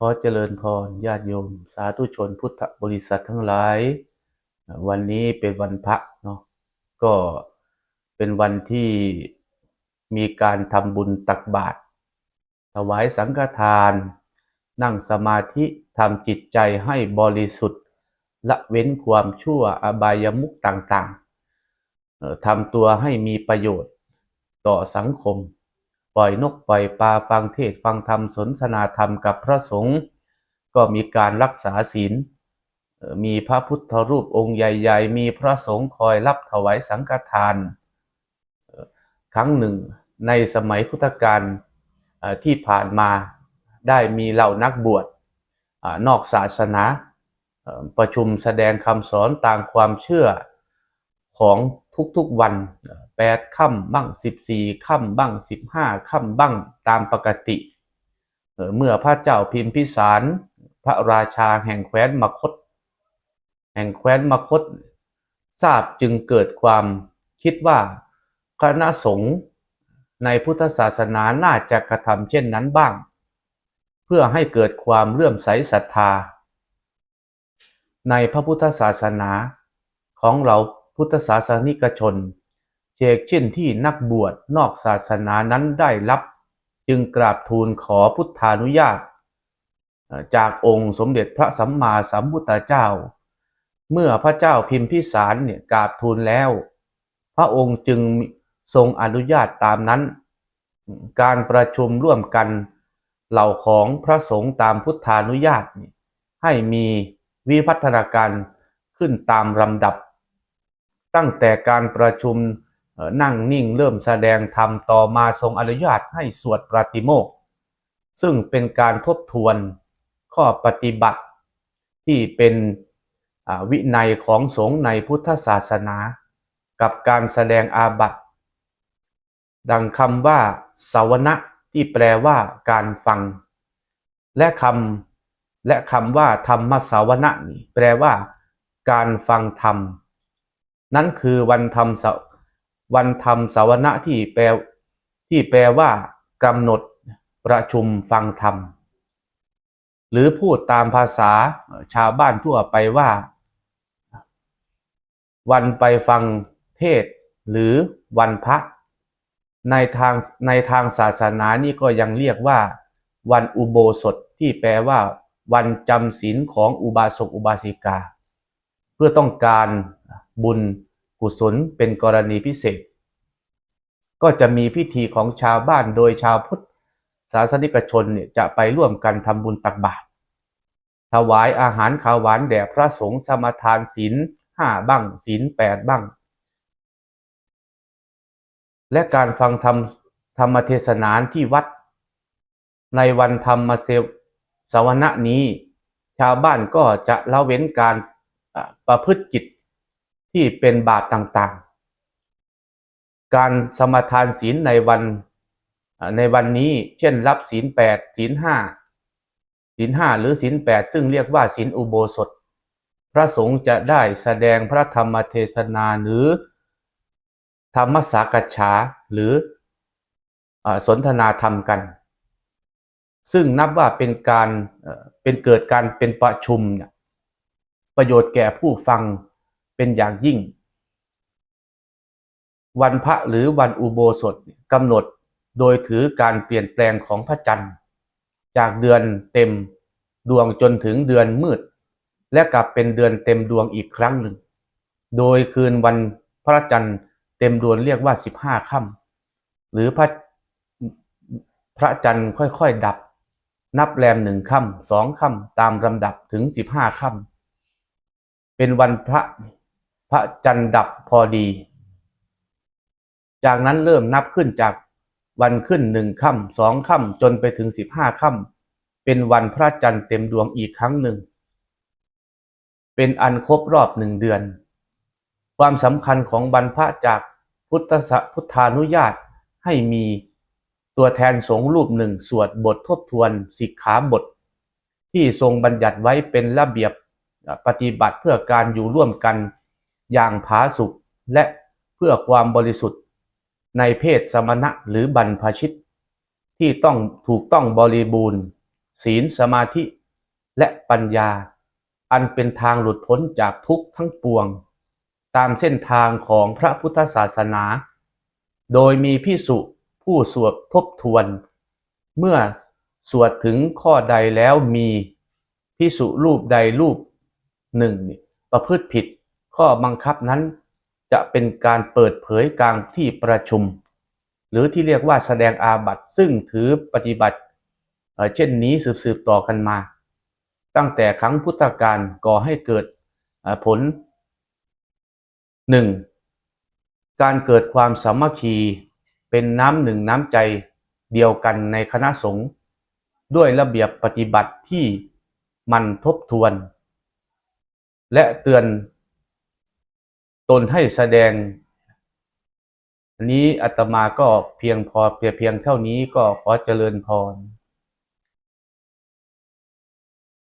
ขอเจริญพรญาติโยม สาธุชนพุทธบริษัททั้งหลาย วันนี้เป็นวันพระเนาะก็เป็นวันที่มีการทำบุญตักบาตรถวายสังฆทาน นั่งสมาธิทำจิตใจให้บริสุทธิ์ละเว้นความชั่วอบายมุขต่างๆทำตัวให้มีประโยชน์ต่อสังคม ล่อยนกปล่อยปลาฟังเทศฟังธรรมสนทนาธรรมกับพระสงฆ์ก็มีการรักษาศีล มีพระพุทธรูปองค์ใหญ่ๆ มีพระสงฆ์คอยรับถวายสังฆทาน ครั้งหนึ่งในสมัยพุทธกาลที่ผ่านมาได้มีเหล่านักบวชนอกศาสนาประชุมแสดงคำสอนตามความเชื่อของทุกๆวัน แปดค่ำบ้างสิบสี่ค่ำบ้างสิบห้าค่ำบ้างตามปกติ เมื่อพระเจ้าพิมพิสาร พระราชาแห่งแคว้นมคธแห่งแคว้นมคธทราบจึงเกิดความคิดว่าคณะสงฆ์ในพุทธศาสนาน่าจะกระทำเช่นนั้นบ้าง เพื่อให้เกิดความเลื่อมใสศรัทธา ในพระพุทธศาสนาของเราพุทธศาสนิกชน เชกเช่นที่นักบวชนอกศาสนานั้นได้รับ จึงกราบทูลขอพุทธานุญาต จากองค์สมเด็จพระสัมมาสัมพุทธเจ้า เมื่อพระเจ้าพิมพิสารเนี่ยกราบทูลแล้ว พระองค์จึงทรงอนุญาตตามนั้น การประชุมร่วมกันเหล่าของพระสงฆ์ตามพุทธานุญาต ให้มีวิพัฒนาการขึ้นตามลำดับ ตั้งแต่การประชุม นั่งนิ่งเริ่มแสดงธรรมต่อมาทรงอนุญาตให้สวดปาติโมกข์ซึ่งเป็นการทบทวนข้อปฏิบัติที่เป็นวินัยของสงฆ์ในพุทธศาสนา กับการแสดงอาบัติดังคำว่าสาวนะที่แปลว่าการฟัง และคำและคำว่าธรรมสาวนะนี่แปลว่า การฟังธรรม นั่นคือวันธรรมส วันธรรมสาวนะที่แปลที่แปลว่ากำหนดประชุมฟังธรรม หรือพูดตามภาษาชาวบ้านทั่วไปว่า วันไปฟังเทศ หรือวันพระในทางในทางศาสนานี่ก็ยังเรียกว่า วันอุโบสถที่แปลว่า วันจำศีลของอุบาสกอุบาสิกา เพื่อต้องการบุญ กุศลเป็นกรณีพิเศษ ก็จะมีพิธีของชาวบ้านโดยชาวพุทธศาสนิกชนเนี่ยจะไปร่วมกันทำบุญตักบาตรถวายอาหารขาวหวานแด่พระสงฆ์สมทานศีลห้าบ้างศีลแปดบ้าง และการฟังธรรมธรรมเทศนาที่วัด ในวันธรรมเสวสวนะนี้ ชาวบ้านก็จะละเว้นการประพฤติกิจ ที่เป็นบาปต่างๆ การสมทานศีลในวันในวันนี้เช่นรับศีลแปดศีลห้าศีลห้าหรือศีลแปดซึ่งเรียกว่าศีลอุโบสถ พระสงฆ์จะได้แสดงพระธรรมเทศนาหรือธรรมสากัจฉาหรืออสนทนาธรรมกัน ซึ่งนับว่าเป็นการเป็นเกิดการเป็นประชุม ประโยชน์แก่ผู้ฟัง เป็นอย่างยิ่ง วันพระหรือวันอุโบสถกำหนดโดยถือการเปลี่ยนแปลงของพระจันทร์ จากเดือนเต็มดวงจนถึงเดือนมืด และกลับเป็นเดือนเต็มดวงอีกครั้งหนึ่ง โดยคืนวันพระจันทร์เต็มดวงเรียกว่าสิบห้าค่ำหรือพระพระจันทร์ค่อยๆดับ นับแรมหนึ่งค่ำสองค่ำตามลำดับถึงสิบห้าค่ำเป็นวันพระ พระจันทร์ดับพอดี จากนั้นเริ่มนับขึ้นจากวันขึ้นหนึ่งค่ำสองค่ำจนไปถึงสิบห้าค่ำเป็นวันพระจันทร์เต็มดวงอีกครั้งหนึ่ง เป็นอันครบรอบหนึ่งเดือน ความสำคัญของบรรพะจากพุทธพุทธานุญาตให้มีตัวแทนสงฆ์รูปหนึ่งสวดบททบทวนสิกขาบท ที่ทรงบัญญัติไว้เป็นระเบียบปฏิบัติเพื่อการอยู่ร่วมกัน อย่างผาสุกและเพื่อความบริสุทธิ์ ในเพศสมณะหรือบรรพชิต ที่ต้องถูกต้องบริบูรณ์ ศีลสมาธิและปัญญา อันเป็นทางหลุดพ้นจากทุกข์ทั้งปวง ตามเส้นทางของพระพุทธศาสนา โดยมีพิสุผู้สวดทบทวน เมื่อสวดถึงข้อใดแล้วมีพิสุรูปใดรูปหนึ่งประพฤติผิด ข้อบังคับนั้น จะเป็นการเปิดเผยกลางที่ประชุม หรือที่เรียกว่าแสดงอาบัติซึ่งถือปฏิบัติเเช่นนี้สืบๆต่อกันมา ตั้งแต่ครั้งพุทธกาลก่อให้เกิดผลหนึ่งการเกิดความสามัคคีเป็นน้ำหนึ่งน้ำใจเดียวกันในคณะสงฆ์ด้วยระเบียบปฏิบัติที่มันทบทวน และเตือน ตนให้แสดง อันนี้อาตมาก็เพียงพอเพียงเท่านี้ก็ขอเจริญพร